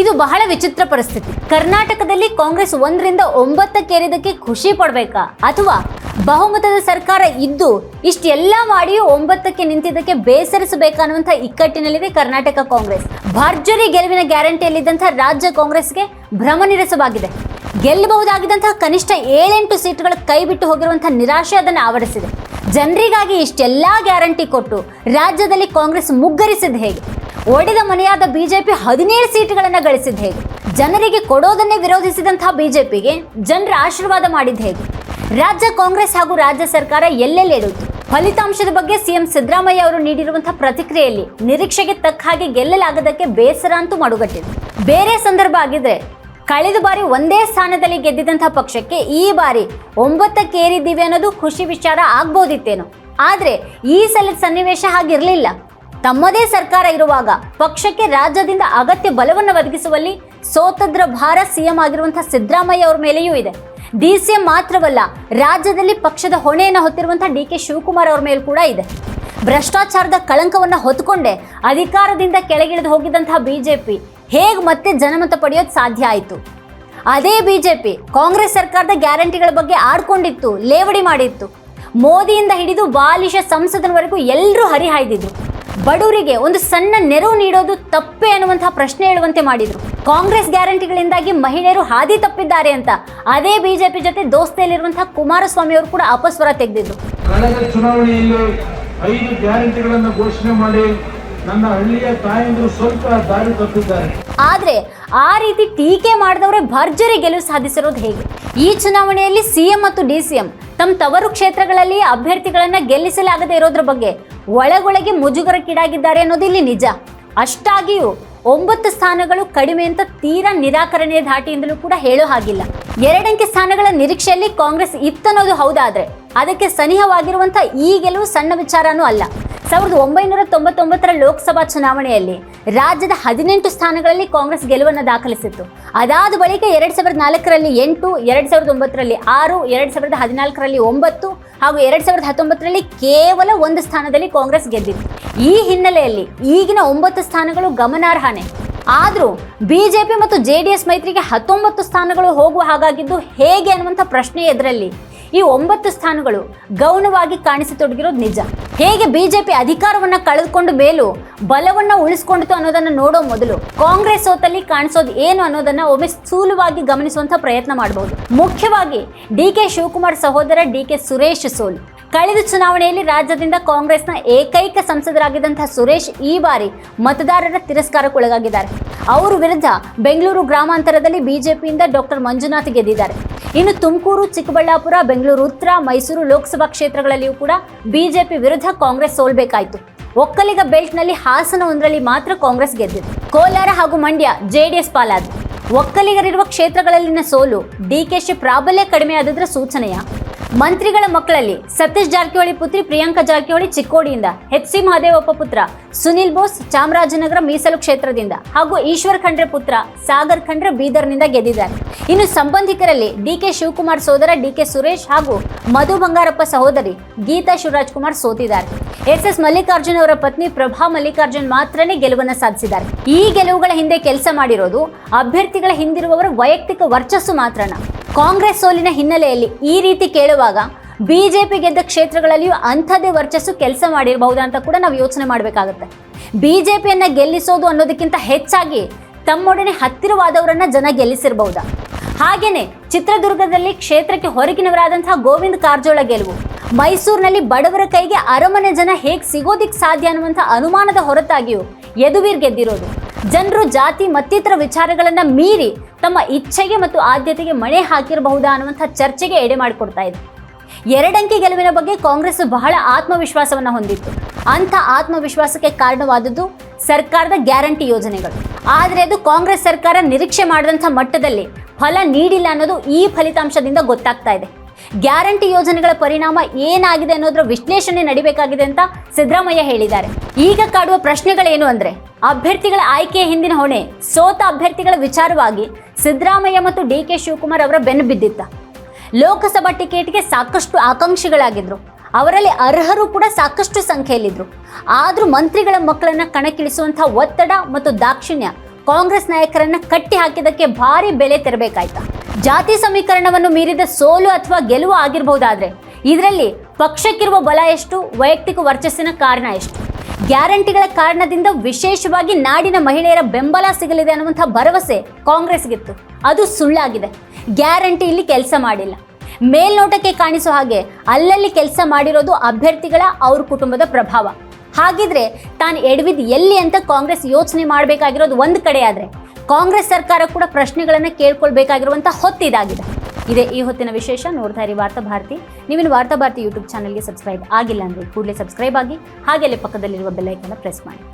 ಇದು ಬಹಳ ವಿಚಿತ್ರ ಪರಿಸ್ಥಿತಿ. ಕರ್ನಾಟಕದಲ್ಲಿ ಕಾಂಗ್ರೆಸ್ ಒಂದರಿಂದ ಒಂಬತ್ತಕ್ಕೇರಿದಕ್ಕೆ ಖುಷಿ ಪಡ್ಬೇಕಾ? ಅಥವಾ ಬಹುಮತದ ಸರ್ಕಾರ ಇದ್ದು ಇಷ್ಟೆಲ್ಲ ಮಾಡಿಯೂ ಒಂಬತ್ತಕ್ಕೆ ನಿಂತಿದ್ದಕ್ಕೆ ಬೇಸರಿಸಬೇಕಾ ಅನ್ನುವಂಥ ಇಕ್ಕಟ್ಟಿನಲ್ಲಿದೆ ಕರ್ನಾಟಕ ಕಾಂಗ್ರೆಸ್. ಭರ್ಜರಿ ಗೆಲುವಿನ ಗ್ಯಾರಂಟಿಯಲ್ಲಿದ್ದಂಥ ರಾಜ್ಯ ಕಾಂಗ್ರೆಸ್ಗೆ ಭ್ರಮ ನಿರಸವಾಗಿದೆ. ಗೆಲ್ಲಬಹುದಾಗಿದ್ದಂತಹ ಕನಿಷ್ಠ ಏಳೆಂಟು ಸೀಟುಗಳ ಕೈ ಬಿಟ್ಟು ಹೋಗಿರುವಂತಹ ನಿರಾಶೆ ಅದನ್ನು ಆವರಿಸಿದೆ. ಜನರಿಗಾಗಿ ಇಷ್ಟೆಲ್ಲ ಗ್ಯಾರಂಟಿ ಕೊಟ್ಟು ರಾಜ್ಯದಲ್ಲಿ ಕಾಂಗ್ರೆಸ್ ಮುಗ್ಗರಿಸಿದ ಹೇಗೆ? ಒಡೆದ ಮನೆಯಾದ ಬಿಜೆಪಿ ಹದಿನೇಳು ಸೀಟುಗಳನ್ನು ಗಳಿಸಿದ ಹೇಗೆ? ಜನರಿಗೆ ಕೊಡೋದನ್ನೇ ವಿರೋಧಿಸಿದಂತಹ ಬಿಜೆಪಿಗೆ ಜನರ ಆಶೀರ್ವಾದ ಮಾಡಿದ ಹೇಗೆ? ರಾಜ್ಯ ಕಾಂಗ್ರೆಸ್ ಹಾಗೂ ರಾಜ್ಯ ಸರ್ಕಾರ ಎಲ್ಲೆಲ್ಲಿ ಎಡುತ್ತು ಫಲಿತಾಂಶದ ಬಗ್ಗೆ ಸಿಎಂ ಸಿದ್ದರಾಮಯ್ಯ ಅವರು ನೀಡಿರುವಂತಹ ಪ್ರತಿಕ್ರಿಯೆಯಲ್ಲಿ ನಿರೀಕ್ಷೆಗೆ ತಕ್ಕ ಹಾಗೆ ಗೆಲ್ಲಲಾಗದಕ್ಕೆ ಬೇಸರ ಅಂತೂ ಮಡುಗಟ್ಟಿದೆ. ಬೇರೆ ಸಂದರ್ಭ ಆಗಿದ್ರೆ ಕಳೆದ ಬಾರಿ ಒಂದೇ ಸ್ಥಾನದಲ್ಲಿ ಗೆದ್ದಿದ್ದಂತಹ ಪಕ್ಷಕ್ಕೆ ಈ ಬಾರಿ ಒಂಬತ್ತಕ್ಕೇರಿದ್ದೀವಿ ಅನ್ನೋದು ಖುಷಿ ವಿಚಾರ ಆಗ್ಬೋದಿತ್ತೇನು. ಆದ್ರೆ ಈ ಸಲದ ಸನ್ನಿವೇಶ ಹಾಗಿರಲಿಲ್ಲ. ತಮ್ಮದೇ ಸರ್ಕಾರ ಇರುವಾಗ ಪಕ್ಷಕ್ಕೆ ರಾಜ್ಯದಿಂದ ಅಗತ್ಯ ಬಲವನ್ನು ಒದಗಿಸುವಲ್ಲಿ ಸೋತದ್ರ ಭಾರ ಸಿಎಂ ಆಗಿರುವಂತಹ ಸಿದ್ದರಾಮಯ್ಯ ಅವರ ಮೇಲೆಯೂ ಇದೆ. ಡಿ ಸಿ ಎಂ ಮಾತ್ರವಲ್ಲ, ರಾಜ್ಯದಲ್ಲಿ ಪಕ್ಷದ ಹೊಣೆಯನ್ನು ಹೊತ್ತಿರುವಂತಹ ಡಿ ಕೆ ಶಿವಕುಮಾರ್ ಅವರ ಮೇಲೂ ಕೂಡ ಇದೆ. ಭ್ರಷ್ಟಾಚಾರದ ಕಳಂಕವನ್ನು ಹೊತ್ಕೊಂಡೆ ಅಧಿಕಾರದಿಂದ ಕೆಳಗಿಳಿದು ಹೋಗಿದ್ದಂತಹ ಬಿಜೆಪಿ ಹೇಗೆ ಮತ್ತೆ ಜನಮತ ಪಡೆಯೋದು ಸಾಧ್ಯ ಆಯಿತು? ಅದೇ ಬಿಜೆಪಿ ಕಾಂಗ್ರೆಸ್ ಸರ್ಕಾರದ ಗ್ಯಾರಂಟಿಗಳ ಬಗ್ಗೆ ಆಡ್ಕೊಂಡಿತ್ತು, ಲೇವಡಿ ಮಾಡಿತ್ತು. ಮೋದಿಯಿಂದ ಹಿಡಿದು ಬಾಲಿಶ ಸಂಸದನವರೆಗೂ ಎಲ್ಲರೂ ಹರಿಹಾಯ್ದಿದ್ರು. ಬಡವರಿಗೆ ಒಂದು ಸಣ್ಣ ನೆರವು ನೀಡೋದು ತಪ್ಪೇ ಅನ್ನುವಂತಹ ಪ್ರಶ್ನೆ ಹೇಳುವಂತೆ ಮಾಡಿದ್ರು. ಕಾಂಗ್ರೆಸ್ ಗ್ಯಾರಂಟಿಗಳಿಂದಾಗಿ ಮಹಿಳೆಯರು ಹಾದಿ ತಪ್ಪಿದ್ದಾರೆ ಅಂತ. ಅದೇ ಬಿಜೆಪಿ ಜೊತೆ ದೋಸ್ತಿಯಲ್ಲಿರುವಂತಹ ಕುಮಾರಸ್ವಾಮಿ ಅವರು ಕೂಡ ಅಪಸ್ವರ ತೆಗೆದಿದ್ರು. ಕಳೆದ ಚುನಾವಣೆಯಲ್ಲಿ ಐದು ಗ್ಯಾರಂಟಿಗಳನ್ನು ಘೋಷಣೆ ಮಾಡಿ ನನ್ನ ಹಳ್ಳಿಯ ತಾಯಂದಿರು ಸ್ವಲ್ಪ ದಾರಿ ತಪ್ಪಿದ್ದಾರೆ. ಆದ್ರೆ ಆ ರೀತಿ ಟೀಕೆ ಮಾಡಿದವರೇ ಭರ್ಜರಿ ಗೆಲುವು ಸಾಧಿಸಿರೋದು ಹೇಗೆ? ಈ ಚುನಾವಣೆಯಲ್ಲಿ ಸಿಎಂ ಮತ್ತು ಡಿಸಿಎಂ ತಮ್ಮ ತವರು ಕ್ಷೇತ್ರಗಳಲ್ಲಿ ಅಭ್ಯರ್ಥಿಗಳನ್ನ ಗೆಲ್ಲಿಸಲಾಗದೇ ಇರೋದ್ರ ಬಗ್ಗೆ ಒಳಗೊಳಗೆ ಮುಜುಗರಕ್ಕೀಡಾಗಿದ್ದಾರೆ ಅನ್ನೋದು ಇಲ್ಲಿ ನಿಜ. ಅಷ್ಟಾಗಿಯೂ ಒಂಬತ್ತು ಸ್ಥಾನಗಳು ಕಡಿಮೆ ಅಂತ ತೀರಾ ನಿರಾಕರಣೆಯ ಧಾಟಿಯಿಂದಲೂ ಕೂಡ ಹೇಳೋ ಹಾಗಿಲ್ಲ. ಎರಡಂಕಿ ಸ್ಥಾನಗಳ ನಿರೀಕ್ಷೆಯಲ್ಲಿ ಕಾಂಗ್ರೆಸ್ ಇತ್ತನ್ನೋದು ಹೌದಾದ್ರೆ, ಅದಕ್ಕೆ ಸನಿಹವಾಗಿರುವಂಥ ಈ ಗೆಲುವು ಸಣ್ಣ ವಿಚಾರನೂ ಅಲ್ಲ. ಸಾವಿರದ ಒಂಬೈನೂರ ತೊಂಬತ್ತೊಂಬತ್ತರ ಲೋಕಸಭಾ ಚುನಾವಣೆಯಲ್ಲಿ ರಾಜ್ಯದ ಹದಿನೆಂಟು ಸ್ಥಾನಗಳಲ್ಲಿ ಕಾಂಗ್ರೆಸ್ ಗೆಲುವನ್ನು ದಾಖಲಿಸಿತ್ತು. ಅದಾದ ಬಳಿಕ ಎರಡು ಸಾವಿರದ ನಾಲ್ಕರಲ್ಲಿ ಎಂಟು, ಎರಡು ಸಾವಿರದ ಒಂಬತ್ತರಲ್ಲಿ ಆರು, ಎರಡು ಸಾವಿರದ ಹದಿನಾಲ್ಕರಲ್ಲಿ ಒಂಬತ್ತು ಹಾಗೂ ಎರಡು ಸಾವಿರದ ಹತ್ತೊಂಬತ್ತರಲ್ಲಿ ಕೇವಲ ಒಂದು ಸ್ಥಾನದಲ್ಲಿ ಕಾಂಗ್ರೆಸ್ ಗೆದ್ದಿತ್ತು. ಈ ಹಿನ್ನೆಲೆಯಲ್ಲಿ ಈಗಿನ ಒಂಬತ್ತು ಸ್ಥಾನಗಳು ಗಮನಾರ್ಹನೇ. ಆದರೂ ಬಿಜೆಪಿ ಮತ್ತು ಜೆ ಡಿ ಎಸ್ ಮೈತ್ರಿಗೆ ಹತ್ತೊಂಬತ್ತು ಸ್ಥಾನಗಳು ಹೋಗುವ ಹಾಗಾಗಿದ್ದು ಹೇಗೆ ಅನ್ನುವಂಥ ಪ್ರಶ್ನೆ ಎದುರಲ್ಲಿ. ಈ ಒಂಬತ್ತು ಸ್ಥಾನಗಳು ಗೌಣವಾಗಿ ಕಾಣಿಸತೊಡಗಿರೋದು ನಿಜ. ಹೇಗೆ ಬಿಜೆಪಿ ಅಧಿಕಾರವನ್ನ ಕಳೆದುಕೊಂಡು ಮೇಲೂ ಬಲವನ್ನ ಉಳಿಸ್ಕೊಂಡಿತು ಅನ್ನೋದನ್ನ ನೋಡೋ ಮೊದಲು ಕಾಂಗ್ರೆಸ್ ಸೋತಲ್ಲಿ ಕಾಣಿಸೋದು ಏನು ಅನ್ನೋದನ್ನ ಒಮ್ಮೆ ಸ್ಥೂಲವಾಗಿ ಗಮನಿಸುವಂತ ಪ್ರಯತ್ನ ಮಾಡಬಹುದು ಮುಖ್ಯವಾಗಿ ಡಿ ಕೆ ಶಿವಕುಮಾರ್ ಸಹೋದರ ಡಿ ಕೆ ಸುರೇಶ್ ಸೋಲು. ಕಳೆದ ಚುನಾವಣೆಯಲ್ಲಿ ರಾಜ್ಯದಿಂದ ಕಾಂಗ್ರೆಸ್ನ ಏಕೈಕ ಸಂಸದರಾಗಿದ್ದಂತಹ ಸುರೇಶ್ ಈ ಬಾರಿ ಮತದಾರರ ತಿರಸ್ಕಾರಕ್ಕೊಳಗಾಗಿದ್ದಾರೆ. ಅವರ ವಿರುದ್ಧ ಬೆಂಗಳೂರು ಗ್ರಾಮಾಂತರದಲ್ಲಿ ಬಿಜೆಪಿಯಿಂದ ಡಾಕ್ಟರ್ ಮಂಜುನಾಥ್ ಗೆದ್ದಿದ್ದಾರೆ. ಇನ್ನು ತುಮಕೂರು, ಚಿಕ್ಕಬಳ್ಳಾಪುರ, ಬೆಂಗಳೂರು, ಉತ್ತರ, ಮೈಸೂರು ಲೋಕಸಭಾ ಕ್ಷೇತ್ರಗಳಲ್ಲಿಯೂ ಕೂಡ ಬಿಜೆಪಿ ವಿರುದ್ಧ ಕಾಂಗ್ರೆಸ್ ಸೋಲ್ಬೇಕಾಯಿತು. ಒಕ್ಕಲಿಗ ಬೆಲ್ಟ್ನಲ್ಲಿ ಹಾಸನ ಒಂದರಲ್ಲಿ ಮಾತ್ರ ಕಾಂಗ್ರೆಸ್ ಗೆದ್ದಿತ್ತು ಕೋಲಾರ ಹಾಗೂ ಮಂಡ್ಯ ಜೆಡಿಎಸ್ ಪಾಲಾದ ಒಕ್ಕಲಿಗರಿರುವ ಕ್ಷೇತ್ರಗಳಲ್ಲಿನ ಸೋಲು ಡಿಕೆಶಿ ಪ್ರಾಬಲ್ಯ ಕಡಿಮೆಯಾದದ್ರ ಸೂಚನೆಯ? ಮಂತ್ರಿಗಳ ಮಕ್ಕಳಲ್ಲಿ ಸತೀಶ್ ಜಾರಕಿಹೊಳಿ ಪುತ್ರಿ ಪ್ರಿಯಾಂಕಾ ಜಾರಕಿಹೊಳಿ ಚಿಕ್ಕೋಡಿಯಿಂದ ಎಚ್ ಸಿ ಮಹದೇವಪ್ಪ ಪುತ್ರ ಸುನಿಲ್ ಬೋಸ್ ಚಾಮರಾಜನಗರ ಮೀಸಲು ಕ್ಷೇತ್ರದಿಂದ ಹಾಗೂ ಈಶ್ವರ್ ಖಂಡ್ರೆ ಪುತ್ರ ಸಾಗರ್ ಖಂಡ್ರೆ ಬೀದರ್ನಿಂದ ಗೆದ್ದಿದ್ದಾರೆ. ಇನ್ನು ಸಂಬಂಧಿಕರಲ್ಲಿ ಡಿಕೆ ಶಿವಕುಮಾರ್ ಸೋದರ ಡಿಕೆ ಸುರೇಶ್ ಹಾಗೂ ಮಧು ಬಂಗಾರಪ್ಪ ಸಹೋದರಿ ಗೀತಾ ಶಿವರಾಜ್ ಕುಮಾರ್ ಸೋತಿದ್ದಾರೆ. ಎಸ್ ಎಸ್ ಮಲ್ಲಿಕಾರ್ಜುನ್ ಅವರ ಪತ್ನಿ ಪ್ರಭಾ ಮಲ್ಲಿಕಾರ್ಜುನ್ ಮಾತ್ರನೇ ಗೆಲುವನ್ನು ಸಾಧಿಸಿದ್ದಾರೆ. ಈ ಗೆಲುವುಗಳ ಹಿಂದೆ ಕೆಲಸ ಮಾಡಿರೋದು ಅಭ್ಯರ್ಥಿಗಳ ಹಿಂದಿರುವವರ ವೈಯಕ್ತಿಕ ವರ್ಚಸ್ಸು ಮಾತ್ರನ. ಕಾಂಗ್ರೆಸ್ ಸೋಲಿನ ಹಿನ್ನೆಲೆಯಲ್ಲಿ ಈ ರೀತಿ ಕೇಳುವಾಗ ಬಿಜೆಪಿ ಗೆದ್ದ ಕ್ಷೇತ್ರಗಳಲ್ಲಿಯೂ ಅಂಥದ್ದೇ ವರ್ಚಸ್ಸು ಕೆಲಸ ಮಾಡಿರಬಹುದು ಅಂತ ಕೂಡ ನಾವು ಯೋಚನೆ ಮಾಡಬೇಕಾಗುತ್ತೆ. ಬಿಜೆಪಿಯನ್ನು ಗೆಲ್ಲಿಸೋದು ಅನ್ನೋದಕ್ಕಿಂತ ಹೆಚ್ಚಾಗಿ ತಮ್ಮೊಡನೆ ಹತ್ತಿರವಾದವರನ್ನ ಜನ ಗೆಲ್ಲಿಸಿರಬಹುದಾ? ಹಾಗೆಯೇ ಚಿತ್ರದುರ್ಗದಲ್ಲಿ ಕ್ಷೇತ್ರಕ್ಕೆ ಹೊರಗಿನವರಾದಂತಹ ಗೋವಿಂದ ಕಾರಜೋಳ ಗೆಲುವು, ಮೈಸೂರಿನಲ್ಲಿ ಬಡವರ ಕೈಗೆ ಅರಮನೆ ಜನ ಹೇಗೆ ಸಿಗೋದಿಕ್ಕೆ ಸಾಧ್ಯ ಅನ್ನುವಂಥ ಅನುಮಾನದ ಹೊರತಾಗಿಯೂ ಯದುವೀರ್ ಗೆದ್ದಿರೋದು. ಜನರು ಜಾತಿ ಮತ್ತಿತರ ವಿಚಾರಗಳನ್ನು ಮೀರಿ ತಮ್ಮ ಇಚ್ಛೆಗೆ ಮತ್ತು ಆದ್ಯತೆಗೆ ಮಣೆ ಹಾಕಿರಬಹುದಾ ಅನ್ನುವಂಥ ಚರ್ಚೆಗೆ ಎಡೆ ಮಾಡಿಕೊಡ್ತಾ ಇದೆ ಎರಡಂಕಿ ಗೆಲುವಿನ ಬಗ್ಗೆ ಕಾಂಗ್ರೆಸ್ ಬಹಳ ಆತ್ಮವಿಶ್ವಾಸವನ್ನು ಹೊಂದಿತ್ತು. ಅಂಥ ಆತ್ಮವಿಶ್ವಾಸಕ್ಕೆ ಕಾರಣವಾದದ್ದು ಸರ್ಕಾರದ ಗ್ಯಾರಂಟಿ ಯೋಜನೆಗಳು. ಆದರೆ ಅದು ಕಾಂಗ್ರೆಸ್ ಸರ್ಕಾರ ನಿರೀಕ್ಷೆ ಮಾಡಿದಂಥ ಮಟ್ಟದಲ್ಲಿ ಫಲ ನೀಡಿಲ್ಲ ಅನ್ನೋದು ಈ ಫಲಿತಾಂಶದಿಂದ ಗೊತ್ತಾಗ್ತಾ ಇದೆ. ಗ್ಯಾರಂಟಿ ಯೋಜನೆಗಳ ಪರಿಣಾಮ ಏನಾಗಿದೆ ಅನ್ನೋದರ ವಿಶ್ಲೇಷಣೆ ನಡಿಬೇಕಾಗಿದೆ ಅಂತ ಸಿದ್ದರಾಮಯ್ಯ ಹೇಳಿದ್ದಾರೆ. ಈಗ ಕಾಡುವ ಪ್ರಶ್ನೆಗಳೇನು ಅಂದ್ರೆ, ಅಭ್ಯರ್ಥಿಗಳ ಆಯ್ಕೆಯ ಹಿಂದಿನ ಹೊಣೆ, ಸೋತ ಅಭ್ಯರ್ಥಿಗಳ ವಿಚಾರವಾಗಿ ಸಿದ್ದರಾಮಯ್ಯ ಮತ್ತು ಡಿ ಕೆ ಶಿವಕುಮಾರ್ ಅವರ ಬೆನ್ನು ಬಿದ್ದಿತ್ತ. ಲೋಕಸಭಾ ಟಿಕೆಟ್ಗೆ ಸಾಕಷ್ಟು ಆಕಾಂಕ್ಷಿಗಳಾಗಿದ್ದರು ಅವರಲ್ಲಿ ಅರ್ಹರು ಕೂಡ ಸಾಕಷ್ಟು ಸಂಖ್ಯೆಯಲ್ಲಿದ್ದರು ಆದರೂ ಮಂತ್ರಿಗಳ ಮಕ್ಕಳನ್ನು ಕಣಕ್ಕಿಳಿಸುವಂಥ ಒತ್ತಡ ಮತ್ತು ದಾಕ್ಷಿಣ್ಯ ಕಾಂಗ್ರೆಸ್ ನಾಯಕರನ್ನು ಕಟ್ಟಿ ಹಾಕಿದ್ದಕ್ಕೆ ಭಾರಿ ಬೆಲೆ ತೆರಬೇಕಾಯ್ತಾ. ಜಾತಿ ಸಮೀಕರಣವನ್ನು ಮೀರಿದ ಸೋಲು ಅಥವಾ ಗೆಲುವು ಆಗಿರಬಹುದಾದ್ರೆ, ಇದರಲ್ಲಿ ಪಕ್ಷಕ್ಕಿರುವ ಬಲ ಎಷ್ಟು, ವೈಯಕ್ತಿಕ ವರ್ಚಸ್ಸಿನ ಕಾರಣ ಎಷ್ಟು? ಗ್ಯಾರಂಟಿಗಳ ಕಾರಣದಿಂದ ವಿಶೇಷವಾಗಿ ನಾಡಿನ ಮಹಿಳೆಯರ ಬೆಂಬಲ ಸಿಗಲಿದೆ ಅನ್ನುವಂಥ ಭರವಸೆ ಕಾಂಗ್ರೆಸ್ಗಿತ್ತು. ಅದು ಸುಳ್ಳಾಗಿದೆ. ಗ್ಯಾರಂಟಿ ಇಲ್ಲಿ ಕೆಲಸ ಮಾಡಿಲ್ಲ. ಮೇಲ್ನೋಟಕ್ಕೆ ಕಾಣಿಸೋ ಹಾಗೆ ಅಲ್ಲಲ್ಲಿ ಕೆಲಸ ಮಾಡಿರೋದು ಅಭ್ಯರ್ಥಿಗಳ ಅವ್ರ ಕುಟುಂಬದ ಪ್ರಭಾವ. ಹಾಗಿದ್ರೆ ತಾನು ಎಡವಿದ್ ಎಲ್ಲಿ ಅಂತ ಕಾಂಗ್ರೆಸ್ ಯೋಚನೆ ಮಾಡಬೇಕಾಗಿರೋದು ಒಂದು ಕಡೆ ಆದರೆ ಕಾಂಗ್ರೆಸ್ ಸರ್ಕಾರ ಕೂಡ ಪ್ರಶ್ನೆಗಳನ್ನು ಕೇಳ್ಕೊಳ್ಬೇಕಾಗಿರುವಂಥ ಹೊತ್ತಿದಾಗಿದೆ. ಇದೇ ಈ ಹೊತ್ತಿನ ವಿಶೇಷ. ನೋಡ್ತಾ ಇರಿ ವಾರ್ತಾ ಭಾರತಿ. ನೀವಿನ ವಾರ್ತಾ ಭಾರತಿ ಯೂಟ್ಯೂಬ್ ಚಾನಲ್ಗೆ ಸಬ್ಸ್ಕ್ರೈಬ್ ಆಗಿಲ್ಲ ಅಂದರೆ ಕೂಡಲೇ ಸಬ್ಸ್ಕ್ರೈಬ್ ಆಗಿ ಹಾಗೆಲ್ಲೇ ಪಕ್ಕದಲ್ಲಿರುವ ಬೆಲ್ಲೈಕನ್ನು ಪ್ರೆಸ್ ಮಾಡಿ.